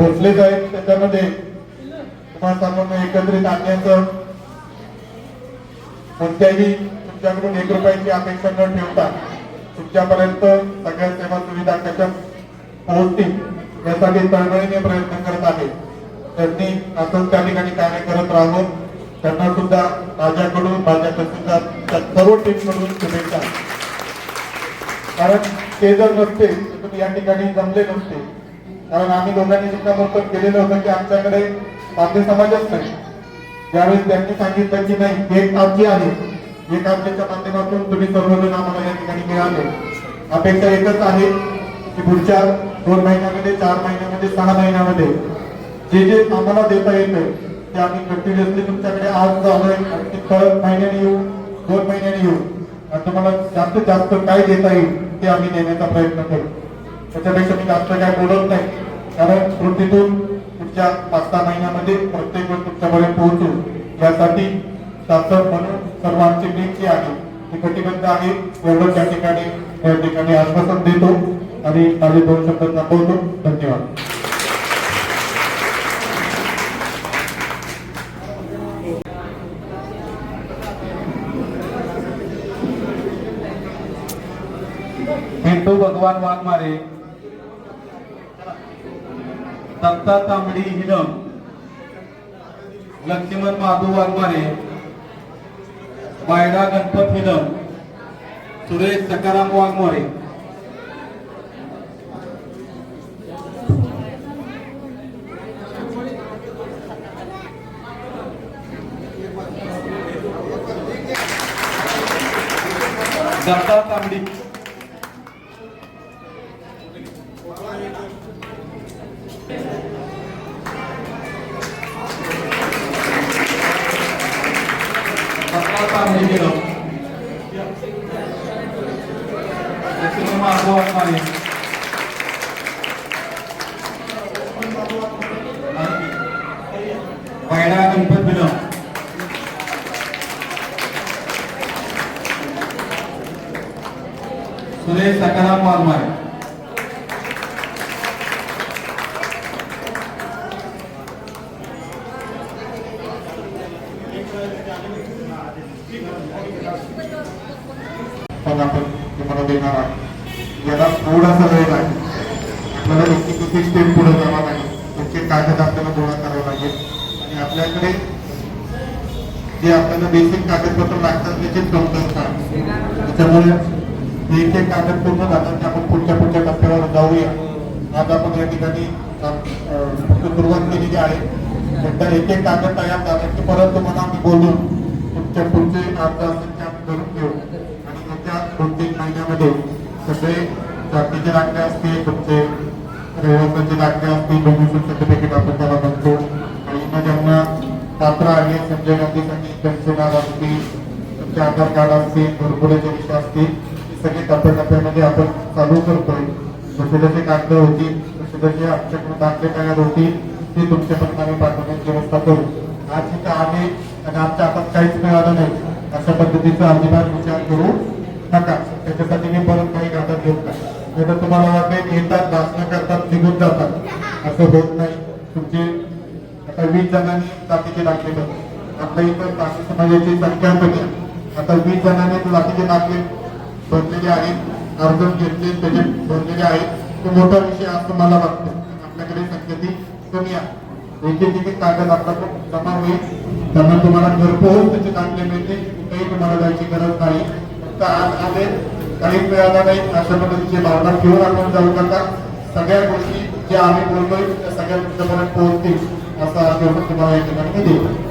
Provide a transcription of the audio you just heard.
पोचलेच आहेत त्याच्यामध्ये. तुम्हाला सर्वांना एकत्रित आणण्याचं कोणत्याही तुमच्याकडून एक रुपयाची अपेक्षा न ठेवता तुमच्यापर्यंत सगळ्या सेवा सुविधा कशा पोहोचतील यासाठी तळमळीने प्रयत्न करत आहे. त्यांनी असंच त्या ठिकाणी कार्य करत राहून त्यांना सुद्धा माझ्याकडून माझ्या प्रसिद्धात सर्व टीमकडून शुभेच्छा. कारण ते जर नसते तर तुम्ही या ठिकाणी जमले नसते. कारण आम्ही दोघांनी शिक्कामोर्तब केलेलं होतं की आमच्याकडे पांढरे समाजच नाही. ज्यावेळेस त्यांनी सांगितलं की नाही एक आजी आहे. एक आजीच्या माध्यमातून तुम्ही सर्वजण आम्हाला या ठिकाणी मिळाले. अपेक्षा एकच आहे की पुढच्या दोन महिन्यामध्ये चार महिन्यामध्ये सहा महिन्यामध्ये जे जे आम्हाला देता येतं ते आम्ही कंटिन्युअसली तुमच्याकडे आज आलोय आणखी थर्ड महिन्याने येऊ दोन महिन्याने येऊ. आणि तुम्हाला जास्तीत जास्त काय देता येईल ते आम्ही देण्याचा प्रयत्न करू. त्याच्यापेक्षा मी जास्त काय बोलत नाही. कारण कृतीतून पुढच्या पाच सहा महिन्यामध्ये प्रत्येक वेळ तुमच्यापर्यंत पोहोचू. यासाठी शासन म्हणून सर्व आमची टीम आहे ती कटिबद्ध आहे. एवढं त्या ठिकाणी या ठिकाणी आश्वासन देतो आणि माझे दोन शब्द थांबवतो. धन्यवाद. भगवान वाघमारे दत्ता तांबडी हिनम लक्ष्मण माधू वाघमारे बायडा गणपत हिनम सुरेश सकाराम वाघमारे. दत्ता तांबडी. दत्ता तांबडी हिरम लक्ष्मण माधू वाघमारे वायडा गणपत हिरम सुरेश सकाराम वाघमारे पण आपण तुम्हाला देणार आहोत. याला थोडासा वेळ लागेल. आपल्याला एक स्टेप पुढे जावा लागेल. तुमचे कागद आपल्याला गोळा करावं लागेल. आणि आपल्याकडे जे आपल्याला बेसिक कागदपत्र लागतात त्याची कमतरता आहे. त्याच्यामुळे हे एक एक कागद पूर्ण झालं की आपण पुढच्या पुढच्या टप्प्यावर जाऊया. आज आपण या ठिकाणी अं, फक्त सुरुवात केलेली आहे. एकदा एक एक कागद तयार झाला की परत तुम्हाला आम्ही बोलून तुमच्या पुढचे अर्ज असेल ते करून घेऊ. आणि त्याच्या दोन तीन महिन्यामध्ये सगळे जातीचे दाखले असतील तुमचे रहिवासाचे दाखले असतील डोमेशन सर्टिफिकेट आपण त्याला बनतो आणि मग ज्यांना पात्र आहे संजय गांधीसाठी पेन्शन असतील तुमचे आधार कार्ड असतील भरपुराचे विषय असतील सगळे टप्प्याटप्प्यामध्ये आपण चालू करतोय. जसे जसे कागद होतील तसे जसे आमच्याकडून दाखले तयार होतील ते तुमच्यापर्यंत आम्ही पाठवण्याची व्यवस्था करू. आज इथं आम्ही आणि आमच्या हातात काहीच मिळालं नाही. अशा पद्धतीचा अजिबात विचार करू नका. त्याच्यासाठी मी परत काही घातात घेत नाही नाही तर तुम्हाला वाटेल येतात भाषण करतात निघून जातात. असं होत नाही. तुमचे आता वीस जणांनी जातीचे दाखले बनले आपल्या इथं जाती समाजाची संख्या कमी आहे. आता वीस जणांनी जातीचे दाखले भरलेले आहेत अर्ज घेतले त्याचे भरलेले आहेत. तो मोठा विषय असं मला वाटतो आपल्याकडे संख्या ती कमी आहे. एक एक कागद आपला जमा होईल. त्यांना तुम्हाला घरपोहोच त्याचे दाखले मिळते कुठेही तुम्हाला जायची गरज नाही. फक्त आज आले काही मिळाला नाही अशा पद्धतीचे भावना घेऊन आपण जाऊ नका. सगळ्या गोष्टी ज्या आम्ही बोलतोय त्या सगळ्या तुमच्यापर्यंत पोहोचतील असं आश्वासन तुम्हाला या ठिकाणी देऊ. देतो